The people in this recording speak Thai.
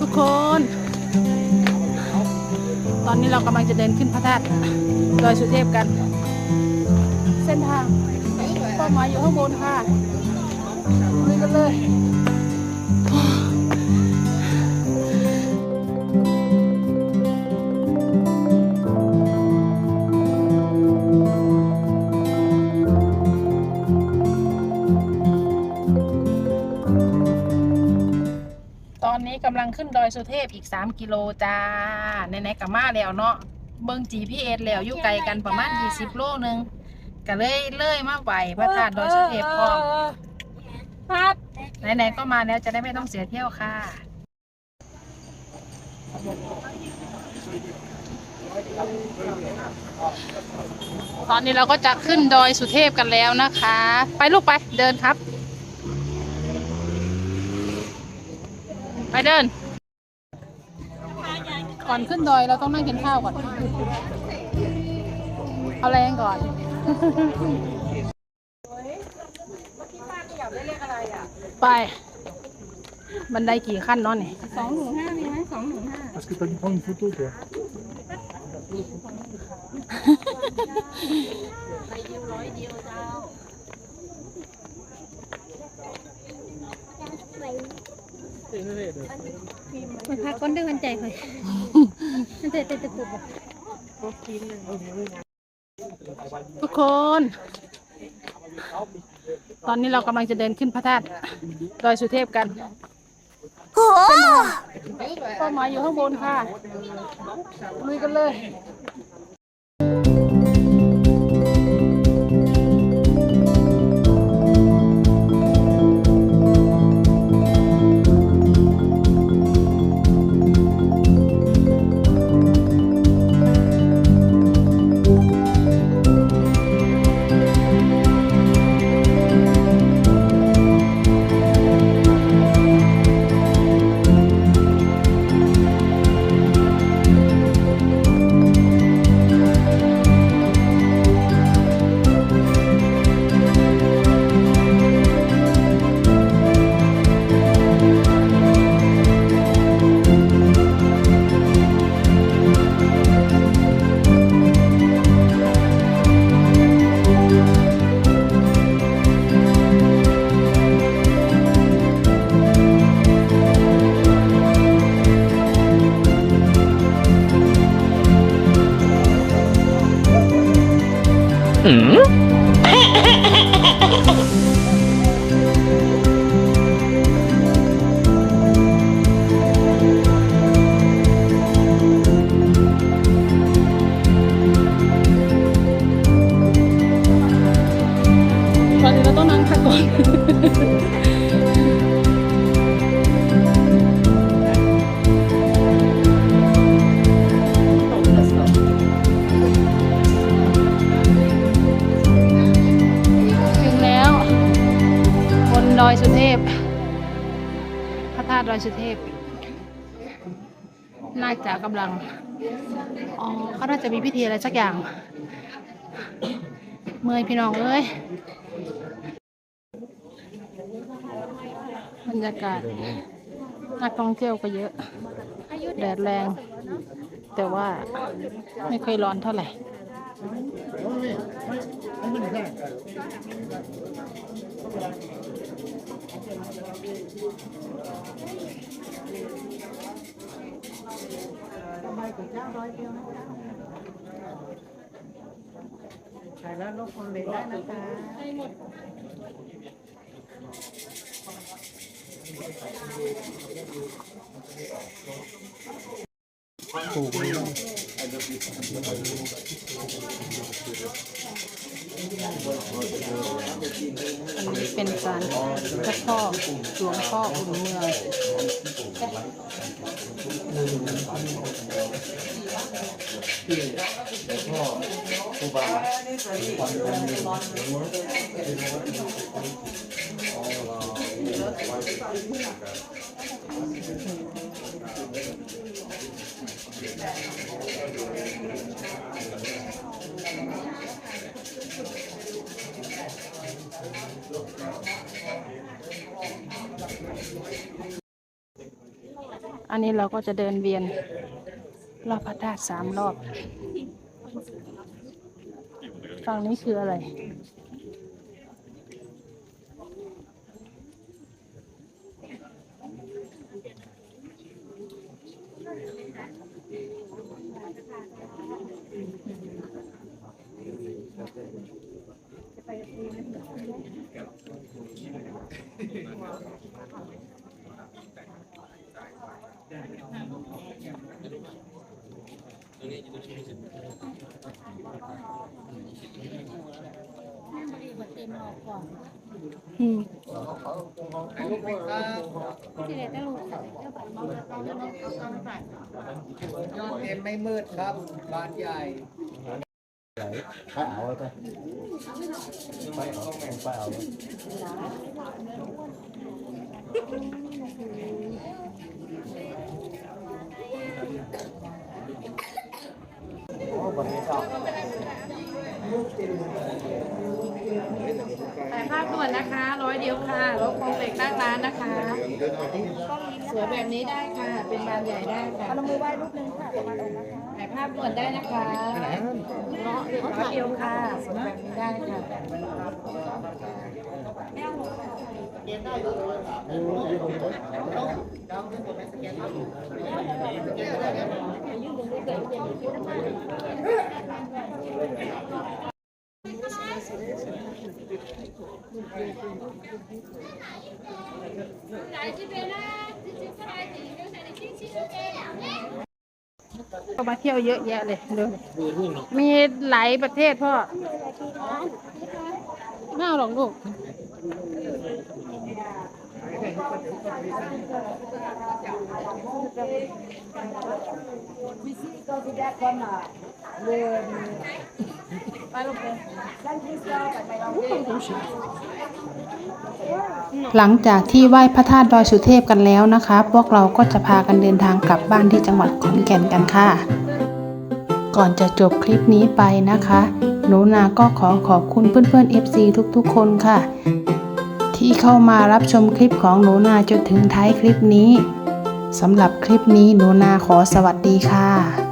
ทุกคน ตอนนี้เรากำลังจะเดินขึ้นพระธาตุดอยสุเทพกัน เส้นทางเป้าหมายอยู่ข้างบนค่ะลุยกันเลย นนี้กำลังขึ้นดอยสุเทพอีก 3 กิโลจ้าไหนๆกับมาแล้วเนาะเบิ่ง GPS แล้วอยู่ไกลกันประมาณ 20 โลนึงก็เลยเลยมาไหวพระธาตุดอยสุเทพพร้อมครับไหนๆก็มาแล้วจะได้ไม่ต้องเสียเที่ยวค่ะตอนนี้เราก็จะขึ้นดอยสุเทพกันแล้วนะคะ ไปลูกไปเดินครับ ไปเดิน ก่อนขึ้นดอยเราต้องนั่งกินข้าวก่อน เอาแรงก่อน ไป บันไดกี่ขั้นเนาะเนี่ยสองหนึ่งห้ามีไหมสองหนึ่งห้า Est-ce que t'as dû prendre une photo, toi มั นพักก้นด้วยมันใจเลยมันใจเต็มตะกุบทุกคน ตอนนี้เรากำลังจะเดินขึ้นพระธาตุดอยสุเทพกันเป้าหมายอยู่ข้างบนค่ะลุยกันเลย ต พ พระธาตุดอยสุเทพ น่าจะกำลัง อ๋อเขาน่าจะมีพิธีอะไรสักอย่าง เมื่อยพี่น้องเอ้ย บรรยากาศนักท่องเที่ยวก็เยอะ แดดแรง แต่ว่าไม่ค่อยร้อนเท่าไหร่ Phải là lúc con lấy lại nó ta. Hãy subscribe อันนี้เป็นสารเจ้าพ่อหลวงพ่ออุ่นเมืองที่หลวงพ่อครูบาความเป็นอยู่ อันนี้เราก็จะเดินเวียน รอบพระธาตุสามรอบ ฝั่งนี้คืออะไร อืมที่เด็ดได้รู้เอ็มไม่มืดครับบ้านใหญ่ ไปเอาไปไปเอาไปเอาถ่ายภาพด่วนนะคะ ร้อยเดียวค่ะรถโครงเหล็กตั้านนะคะ สวยแบบนี้ได้ค่ะ เป็นบานใหญ่ได้ค่ะเอามือไหว้รูปนึงค่ะประมาณองค์นะคะถ่ายภาพด่วนได้นะคะร้อยเดียวค่ะสวยแบบนี้ได้ค่ะ ก็มาเที่ยวเยอะแยะเลยดูมีหลายประเทศพ่อไม่เอาหรอกลูก หลังจากที่ไหว้พระธาตุดอยสุเทพกันแล้วนะคะ พวกเราก็จะพากันเดินทางกลับบ้านที่จังหวัดขอนแก่นกันค่ะ ก่อนจะจบคลิปนี้ไปนะคะ หนูนาก็ขอขอบคุณเพื่อนๆ FC ทุกๆ คนค่ะ ที่เข้ามารับชมคลิปของหนูนาจนถึงท้ายคลิปนี้สำหรับคลิปนี้หนูนาขอสวัสดีค่ะ